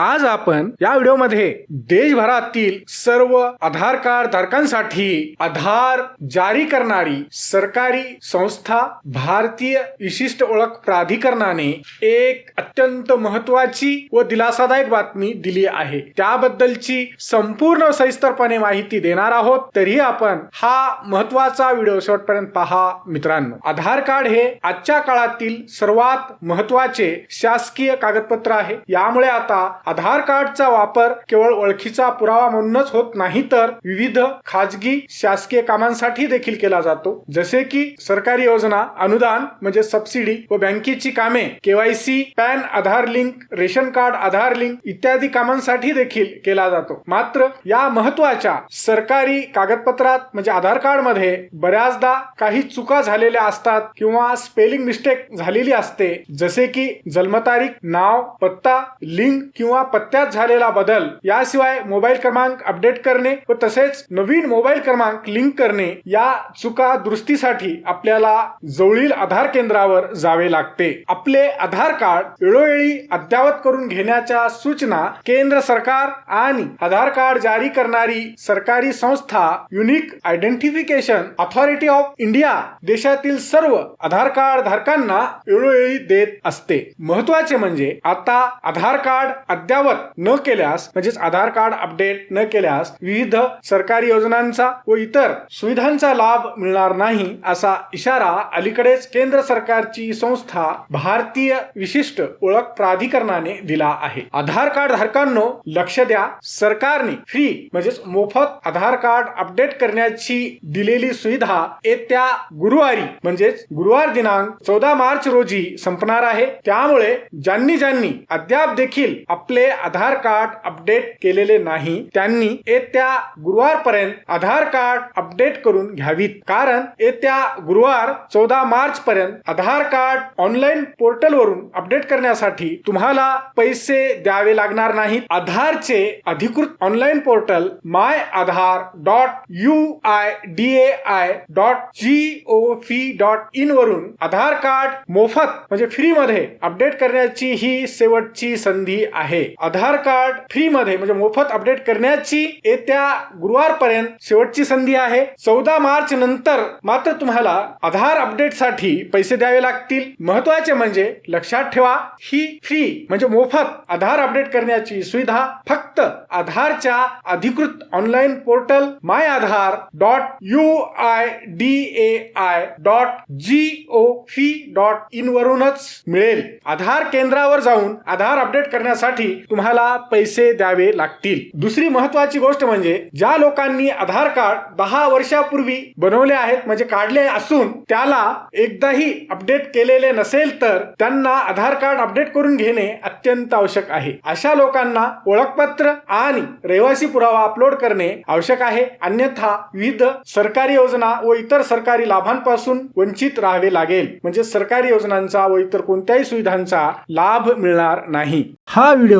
आज आपण या व्हिडिओमध्ये देशभरातील सर्व आधार कार्ड धारकांसाठी आधार जारी करणारी सरकारी संस्था भारतीय विशिष्ट ओळख प्राधिकरणाने एक अत्यंत महत्वाची व दिलासादायक बातमी दिली आहे. त्याबद्दलची संपूर्ण सविस्तरपणे माहिती देणार आहोत. तरी आपण हा महत्त्वाचा व्हिडिओ शेवटपर्यंत पहा मित्रांनो. आधार कार्ड हे आजच्या काळातील सर्वात महत्त्वाचे शासकीय कागदपत्र आहे. यामुळे आता आधार कार्डचा वापर केवळ ओळखीचा पुरावा म्हणूनच होत नाही तर विविध खाजगी शासकीय कामांसाठी देखील केला जातो. जसे की सरकारी योजना अनुदान म्हणजे सबसिडी व बँकेची कामे KYC PAN Aadhaar link ration card Aadhaar link इत्यादी कामांसाठी देखील केला जातो. मात्र या महत्त्वाच्या सरकारी कागदपत्रात म्हणजे आधार कार्डमध्ये बऱ्याचदा काही चुका झालेल्या असतात किंवा स्पेलिंग मिस्टेक झालेली असते. जसे की जन्मतारीख नाव पत्ता लिंक किंवा पत्त्यात झालेला बदल याशिवाय मोबाईल क्रमांक अपडेट करणे व तसेच नवीन मोबाईल क्रमांक लिंक करणे या चुका दुरुस्तीसाठी आपल्याला जवळील आधार केंद्रावर जावे लागते. आपले आधार कार्ड वेळोवेळी अद्ययावत करून घेण्याच्या सूचना केंद्र सरकार आणि आधार कार्ड जारी करणारी सरकारी संस्था unique identification authority of India देशातील सर्व आधार कार्ड धारकांना वेळोवेळी देत असते. महत्त्वाचे म्हणजे आता आधार कार्ड अद्यावत न केल्यास म्हणजेच आधार कार्ड अपडेट न केल्यास विविध सरकारी योजनांचा व इतर सुविधांचा लाभ मिळणार नाही असा इशारा अलीकडेच केंद्र सरकारची संस्था भारतीय विशिष्ट ओळख प्राधिकरणाने दिला आहे. आधार कार्ड धारकांनो लक्ष द्या. सरकारने फ्री म्हणजेच मोफत आधार कार्ड अपडेट करण्याची दिलेली सुविधा येत्या गुरुवारी म्हणजेच गुरुवार दिनांक चौदा मार्च रोजी संपणार आहे. त्यामुळे ज्यांनी ज्यांनी अद्याप देखील आपले आधार कार्ड अपडेट केलेले नाही त्यांनी येत्या गुरुवार पर्यंत आधार कार्ड अपडेट करून घ्यावीत. कारण येत्या गुरुवार चौदा मार्च पर्यंत आधार कार्ड ऑनलाईन पोर्टल वरून अपडेट करण्यासाठी तुम्हाला पैसे द्यावे लागणार नाहीत. आधारचे अधिकृत online portal my Aadhaar dot U I D A I dot G O V dot in वरून आधार कार्ड मोफत म्हणजे फ्री मध्ये अपडेट करण्याची ही शेवटची संधी आहे. आधार कार्ड फ्री मध्ये म्हणजे मोफत अपडेट करण्याची येत्या गुरुवारपर्यंत शेवटची संधी आहे. चौदा मार्च नंतर मात्र तुम्हाला आधार अपडेटसाठी पैसे द्यावे लागतील. महत्त्वाचे म्हणजे लक्षात ठेवा ही फ्री म्हणजे मोफत आधार अपडेट करण्याची सुविधा फक्त आधारच्या अधिकृत online portal my Aadhaar dot U I D A I dot G O V dot in वरूनच मिळेल. आधार केंद्रावर जाऊन आधार अपडेट करण्यासाठी तुम्हाला पैसे द्यावे लागतील. दुसरी महत्वाची गोष्ट म्हणजे ज्या लोकांनी आधार कार्ड दहा वर्षापूर्वी बनवले आहेत म्हणजे काढले असून त्याला एकदाही अपडेट केलेले नसेल तर त्यांना आधार कार्ड अपडेट करून घेणे अत्यंत आवश्यक आहे. अशा लोकांना ओळखपत्र आणि रहिवासी पुरावा अपलोड करणे आवश्यक आहे. अन्यथा विविध सरकारी योजना व इतर सरकारी लाभांपासून वंचित राहावे लागेल. म्हणजे सरकारी योजनांचा व इतर कोणत्याही सुविधांचा लाभ मिळणार नाही. हा व्हिडिओ